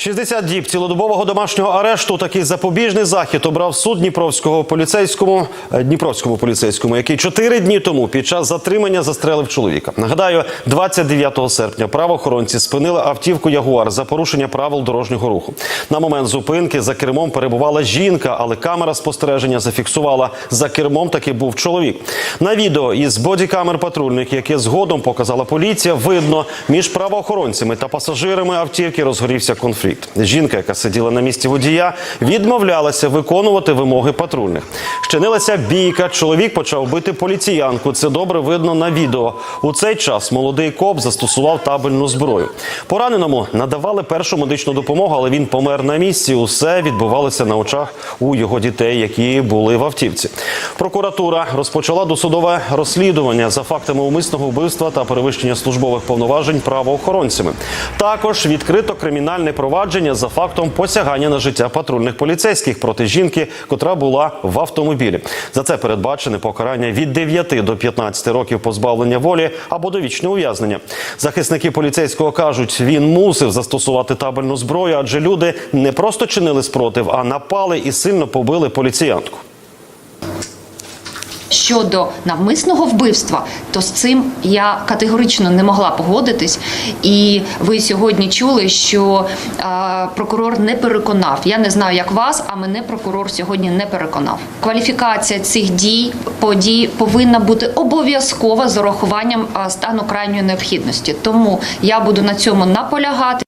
60 діб цілодобового домашнього арешту. Такий запобіжний захід обрав суд Дніпровського поліцейському е, Дніпровському поліцейському, який чотири дні тому під час затримання застрелив чоловіка. Нагадаю, 29 серпня правоохоронці спинили автівку Ягуар за порушення правил дорожнього руху. На момент зупинки за кермом перебувала жінка, але камера спостереження зафіксувала за кермом. Таки був чоловік. На відео із бодікамер патрульних, яке згодом показала поліція, видно між правоохоронцями та пасажирами автівки розгорівся конфлікт. Жінка, яка сиділа на місці водія, відмовлялася виконувати вимоги патрульних. Щинилася бійка. Чоловік почав бити поліціянку. Це добре видно на відео. У цей час молодий коп застосував табельну зброю. Пораненому надавали першу медичну допомогу, але він помер на місці. Усе відбувалося на очах у його дітей, які були в автівці. Прокуратура розпочала досудове розслідування за фактами умисного вбивства та перевищення службових повноважень правоохоронцями. Також відкрито кримінальне провадження за фактом посягання на життя патрульних поліцейських проти жінки, котра була в автомобілі. За це передбачене покарання від 9 до 15 років позбавлення волі або довічне ув'язнення. Захисники поліцейського кажуть, він мусив застосувати табельну зброю, адже люди не просто чинили спротив, а напали і сильно побили поліціянтку. Щодо навмисного вбивства, то з цим я категорично не могла погодитись. І ви сьогодні чули, що прокурор не переконав. Я не знаю, як вас, а мене прокурор сьогодні не переконав. Кваліфікація цих дій подій повинна бути обов'язкова з урахуванням стану крайньої необхідності. Тому я буду на цьому наполягати.